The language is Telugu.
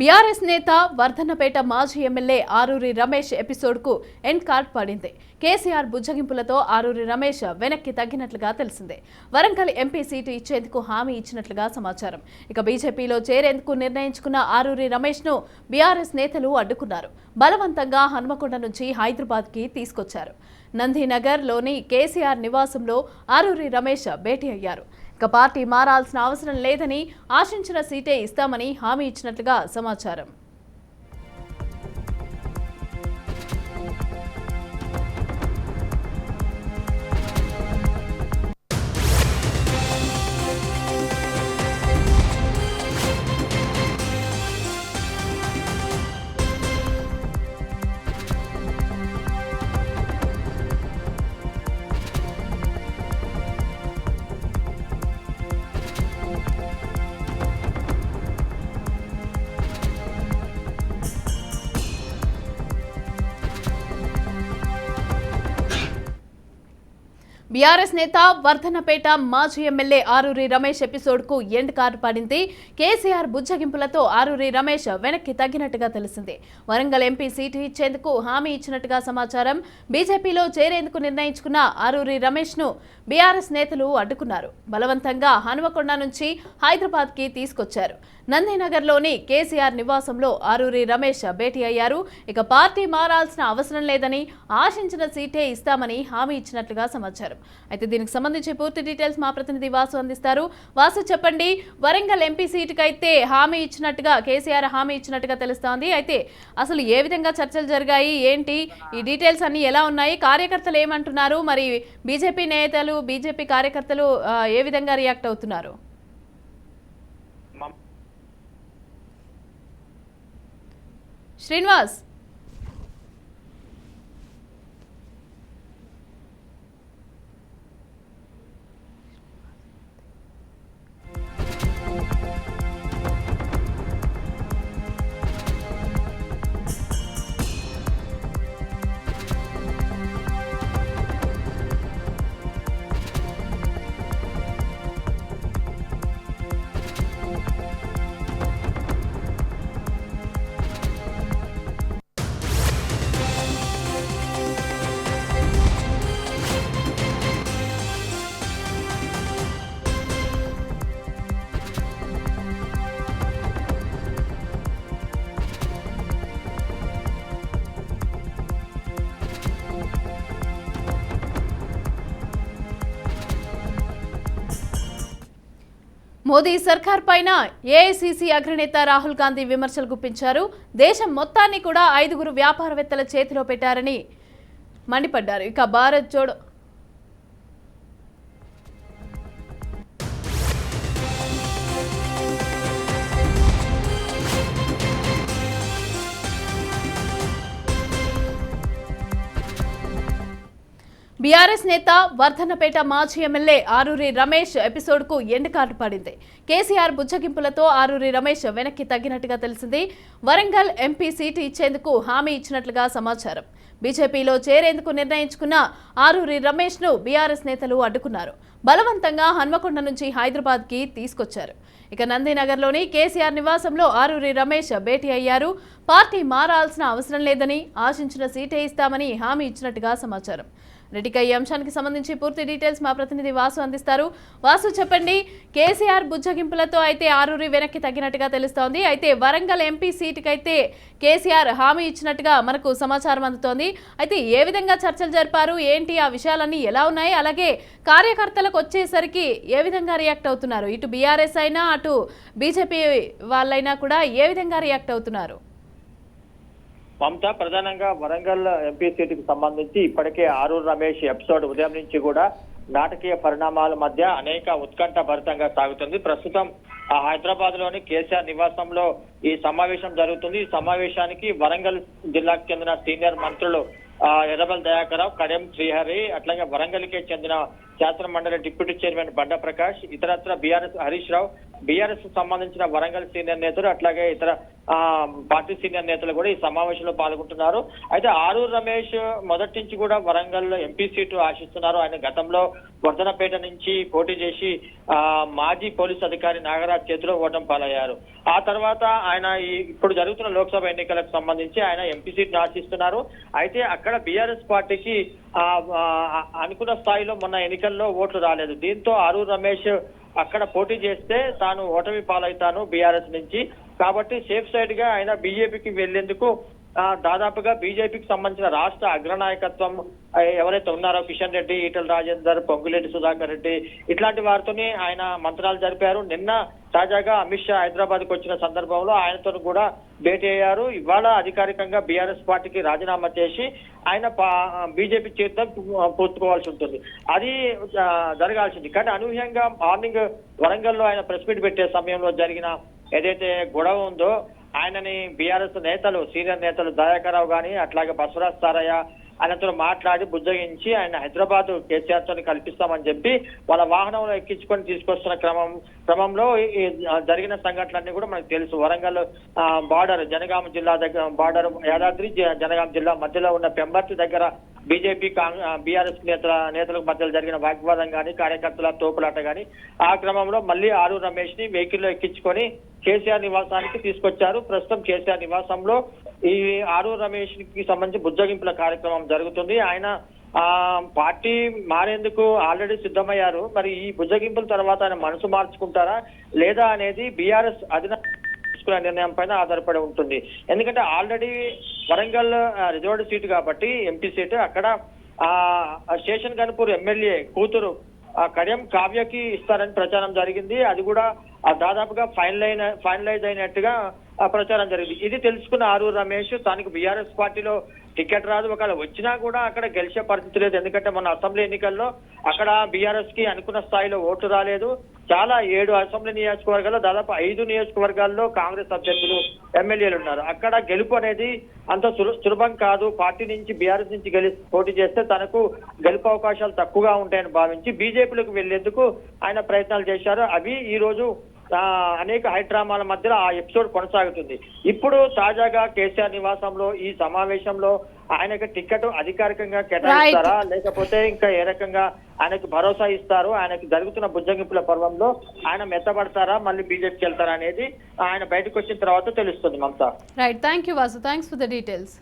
బీఆర్ఎస్ నేత వర్ధన్నపేట మాజీ ఎమ్మెల్యే ఆరూరి రమేష్ ఎపిసోడ్కు ఎండ్ కార్డ్ పడింది. కేసీఆర్ బుజ్జగింపులతో ఆరూరి రమేష్ వెనక్కి తగ్గినట్లుగా తెలిసిందే. వరంగల్ ఎంపీ సీటు ఇచ్చేందుకు హామీ ఇచ్చినట్లుగా సమాచారం. ఇక బీజేపీలో చేరేందుకు నిర్ణయించుకున్న ఆరూరి రమేష్ను బీఆర్ఎస్ నేతలు అడ్డుకున్నారు. బలవంతంగా హన్మకొండ నుంచి హైదరాబాద్కి తీసుకొచ్చారు. నందినగర్లోని కేసీఆర్ నివాసంలో ఆరూరి రమేష్ భేటీ అయ్యారు. ఇక పార్టీ మారాల్సిన అవసరం లేదని ఆశించిన సీటే ఇస్తామని హామీ ఇచ్చినట్లుగా సమాచారం. బీఆర్ఎస్ నేత వర్ధనపేట మాజీ ఎమ్మెల్యే ఆరూరి రమేష్ ఎపిసోడ్కు ఎండ్ కార్డు పడింది. కేసీఆర్ బుజ్జగింపులతో ఆరూరి రమేష్ వెనక్కి తగ్గినట్టుగా తెలిసింది. వరంగల్ ఎంపీ సీటు ఇచ్చేందుకు హామీ ఇచ్చినట్టుగా సమాచారం. బీజేపీలో చేరేందుకు నిర్ణయించుకున్న ఆరూరి రమేష్ను బీఆర్ఎస్ నేతలు అడ్డుకున్నారు. బలవంతంగా హనుమకొండ నుంచి హైదరాబాద్కి తీసుకొచ్చారు. నందినగర్లోని కేసీఆర్ నివాసంలో ఆరూరి రమేష్ భేటీ అయ్యారు. ఇక పార్టీ మారాల్సిన అవసరం లేదని ఆశించిన సీటే ఇస్తామని హామీ ఇచ్చినట్లుగా సమాచారం. అయితే దీనికి సంబంధించి పూర్తి డీటెయిల్స్ మా ప్రతినిధి వాసు అందిస్తారు. వాసు చెప్పండి. వరంగల్ ఎంపీ సీటుకైతే హామీ ఇచ్చినట్టుగా కేసీఆర్ హామీ ఇచ్చినట్టుగా తెలుస్తోంది. అయితే అసలు ఏ విధంగా చర్చలు జరిగాయి? ఏంటి? ఈ డీటెయిల్స్ అన్ని ఎలా ఉన్నాయి? కార్యకర్తలు ఏమంటున్నారు? మరి బీజేపీ నేతలు బీజేపీ కార్యకర్తలు ఏ విధంగా రియాక్ట్ అవుతున్నారు? श्रीनिवास। మోదీ సర్కార్ పైన ఏఐసీసీ అగ్రనేత రాహుల్ గాంధీ విమర్శలు గుప్పించారు. దేశం మొత్తాన్ని కూడా ఐదుగురు వ్యాపారవేత్తల చేతిలో పెట్టారని మండిపడ్డారు. ఇక భారత్ జోడో బీఆర్ఎస్ నేత వర్ధన్నపేట మాజీ ఎమ్మెల్యే ఆరూరి రమేష్ ఎపిసోడ్కు ఎండ్ కార్డు పడింది. కేసీఆర్ బుచ్చగింపులతో ఆరూరి రమేష్ వెనక్కి తగ్గినట్టుగా తెలిసింది. వరంగల్ ఎంపీ సీటు ఇచ్చేందుకు హామీ ఇచ్చినట్లుగా సమాచారం. బీజేపీలో చేరేందుకు నిర్ణయించుకున్న ఆరూరి రమేష్ను బీఆర్ఎస్ నేతలు అడ్డుకున్నారు. బలవంతంగా హన్మకొండ నుంచి హైదరాబాద్కి తీసుకొచ్చారు. ఇక నందినగర్లోని కేసీఆర్ నివాసంలో ఆరూరి రమేష్ భేటీ అయ్యారు. పార్టీ మారాల్సిన అవసరం లేదని ఆశించిన సీటే ఇస్తామని హామీ ఇచ్చినట్టుగా సమాచారం. రెడ్డిక ఈ అంశానికి సంబంధించి పూర్తి డీటెయిల్స్ మా ప్రతినిధి వాసు అందిస్తారు. వాసు చెప్పండి కేసీఆర్ బుజ్జగింపులతో అయితే ఆరూరి వెనక్కి తగ్గినట్టుగా తెలుస్తోంది. అయితే వరంగల్ ఎంపీ సీటుకైతే కేసీఆర్ హామీ ఇచ్చినట్టుగా మనకు సమాచారం అందుతోంది. అయితే ఏ విధంగా చర్చలు జరిపారు? ఏంటి? ఆ విషయాలన్నీ ఎలా ఉన్నాయి? అలాగే కార్యకర్తలకు వచ్చేసరికి ఏ విధంగా రియాక్ట్ అవుతున్నారు? ఇటు బీఆర్ఎస్ అయినా అటు బీజేపీ వాళ్ళైనా కూడా ఏ విధంగా రియాక్ట్ అవుతున్నారు? మమత ప్రధానంగా వరంగల్ ఎంపీ సీటుకు సంబంధించి ఇప్పటికే ఆరూర్ రమేష్ ఎపిసోడ్ ఉదయం నుంచి కూడా నాటకీయ పరిణామాల మధ్య అనేక ఉత్కంఠ భరితంగా సాగుతుంది. ప్రస్తుతం ఆ హైదరాబాద్లోని కేసీఆర్ నివాసంలో ఈ సమావేశం జరుగుతుంది. ఈ సమావేశానికి వరంగల్ జిల్లాకు చెందిన సీనియర్ మంత్రులు ఎర్రబల్ దయాకరావు కడెం శ్రీహరి అట్లాగే వరంగల్కే చెందిన శాసన మండలి డిప్యూటీ చైర్మన్ బండ ప్రకాష్ ఇతరత్ర బీఆర్ఎస్ హరీష్ రావు బీఆర్ఎస్ సంబంధించిన వరంగల్ సీనియర్ నేతలు అట్లాగే ఇతర ఆ, పార్టీ సీనియర్ నేతలు కూడా ఈ సమావేశంలో పాల్గొంటున్నారు. అయితే ఆరూరు రమేష్ మొదటి నుంచి కూడా వరంగల్ ఎంపీ సీటు ఆశిస్తున్నారు. ఆయన గతంలో వర్ధనపేట నుంచి పోటీ చేసి ఆ మాజీ పోలీస్ అధికారి నాగరాజ్ చేతిలో ఓటం పాలయ్యారు. ఆ తర్వాత ఆయన ఈ ఇప్పుడు జరుగుతున్న లోక్సభ ఎన్నికలకు సంబంధించి ఆయన ఎంపీ సీట్ను ఆశిస్తున్నారు. అయితే అక్కడ బీఆర్ఎస్ పార్టీకి ఆ, అనుకున్న స్థాయిలో మొన్న ఎన్నికల్లో ఓట్లు రాలేదు. దీంతో ఆరూరు రమేష్ అక్కడ పోటీ చేస్తే తాను ఓటమి పాలవుతాను బీఆర్ఎస్ నుంచి. కాబట్టి సేఫ్ సైడ్గా ఆయన బీజేపీకి వెళ్ళేందుకు దాదాపుగా బీజేపీకి సంబంధించిన రాష్ట్ర అగ్రనాయకత్వం ఎవరైతే ఉన్నారో కిషన్ రెడ్డి ఈటల రాజేందర్ పొంగులేటి సుధాకర్ రెడ్డి ఇట్లాంటి వారితోనే ఆయన మంత్రాలు జరిపారు. నిన్న తాజాగా అమిత్ షా హైదరాబాద్కు వచ్చిన సందర్భంలో ఆయనతో కూడా భేటీ అయ్యారు. ఇవాళ అధికారికంగా బీఆర్ఎస్ పార్టీకి రాజీనామా చేసి ఆయన బీజేపీ చేతితో పూర్చుకోవాల్సి ఉంటుంది. అది జరగాల్సింది. కానీ అనూహ్యంగా మార్నింగ్ వరంగల్లో ఆయన ప్రెస్ మీట్ పెట్టే సమయంలో జరిగిన ఏదైతే గొడవ ఉందో ఆయనని బీఆర్ఎస్ నేతలు సీనియర్ నేతలు దయాకరావు గాని అట్లాగే బసవరాజ్ సారయ్య ఆయనతో మాట్లాడి బుజ్జగించి ఆయన హైదరాబాద్ కేసీఆర్తో కల్పిస్తామని చెప్పి వాళ్ళ వాహనంలో ఎక్కించుకొని తీసుకొస్తున్న క్రమం క్రమంలో ఈ జరిగిన సంఘటనలన్నీ కూడా మనకు తెలుసు. వరంగల్ బార్డర్ జనగామ జిల్లా దగ్గర బార్డర్ యాదాద్రి జ- జనగామ జిల్లా మధ్యలో ఉన్న పెంబర్తి దగ్గర బీజేపీ బీఆర్ఎస్ నేతల నేతలకు మధ్యలో జరిగిన వాగ్వాదం కానీ కార్యకర్తల తోపులాట కానీ ఆ క్రమంలో మళ్ళీ ఆరు రమేష్ని వెహికల్లో ఎక్కించుకొని కేసీఆర్ నివాసానికి తీసుకొచ్చారు. ప్రస్తుతం కేసీఆర్ నివాసంలో ఈ ఆరు రమేష్కి సంబంధించి బుజ్జగింపుల కార్యక్రమం జరుగుతుంది. ఆయన ఆ పార్టీ మారేందుకు ఆల్రెడీ సిద్ధమయ్యారు. మరి ఈ బుజ్జగింపుల తర్వాత ఆయన మనసు మార్చుకుంటారా లేదా అనేది బీఆర్ఎస్ అధిన తీసుకునే నిర్ణయం పైన ఆధారపడి ఉంటుంది. ఎందుకంటే ఆల్రెడీ వరంగల్ రిజర్వ్డ్ సీటు కాబట్టి ఎంపీ సీటు అక్కడ ఆ శేషన్ గన్పూర్ ఎమ్మెల్యే కూతురు ఆ కడియం కావ్యకి ఇస్తారని ప్రచారం జరిగింది. అది కూడా ఆ, దాదాపుగా ఫైనల్ అయిన ఫైనలైజ్ అయినట్టుగా ప్రచారం జరిగింది. ఇది తెలుసుకున్న ఆరూరు రమేష్ తనకు బీఆర్ఎస్ పార్టీలో టికెట్ రాదు. ఒకవేళ వచ్చినా కూడా అక్కడ గెలిచే పరిస్థితి లేదు. ఎందుకంటే మన అసెంబ్లీ ఎన్నికల్లో అక్కడ బీఆర్ఎస్కి అనుకున్న స్థాయిలో ఓటు రాలేదు. చాలా ఏడు అసెంబ్లీ నియోజకవర్గాల్లో దాదాపు ఐదు నియోజకవర్గాల్లో కాంగ్రెస్ అభ్యర్థులు ఎమ్మెల్యేలు ఉన్నారు. అక్కడ గెలుపు అనేది అంత సులభం కాదు. పార్టీ నుంచి బీఆర్ఎస్ నుంచి గెలి పోటీ చేస్తే తనకు గెలుపు అవకాశాలు తక్కువగా ఉంటాయని భావించి బీజేపీలకు వెళ్ళేందుకు ఆయన ప్రయత్నాలు చేశారు. అవి ఈ రోజు అనేక హైడ్రామాల మధ్యలో ఆ ఎపిసోడ్ కొనసాగుతుంది. ఇప్పుడు తాజాగా కేసీఆర్ నివాసంలో ఈ సమావేశంలో ఆయనకు టికెట్ అధికారికంగా కేటాయిస్తారా? లేకపోతే ఇంకా ఏ రకంగా ఆయనకు భరోసా ఇస్తారు? ఆయనకు జరుగుతున్న బుజ్జగింపుల పర్వంలో ఆయన మెత్తబడతారా? మళ్ళీ బీజేపీకి వెళ్తారా అనేది ఆయన బయటకు వచ్చిన తర్వాత తెలుస్తుంది Mamata. Right thank you Vasu thanks for the details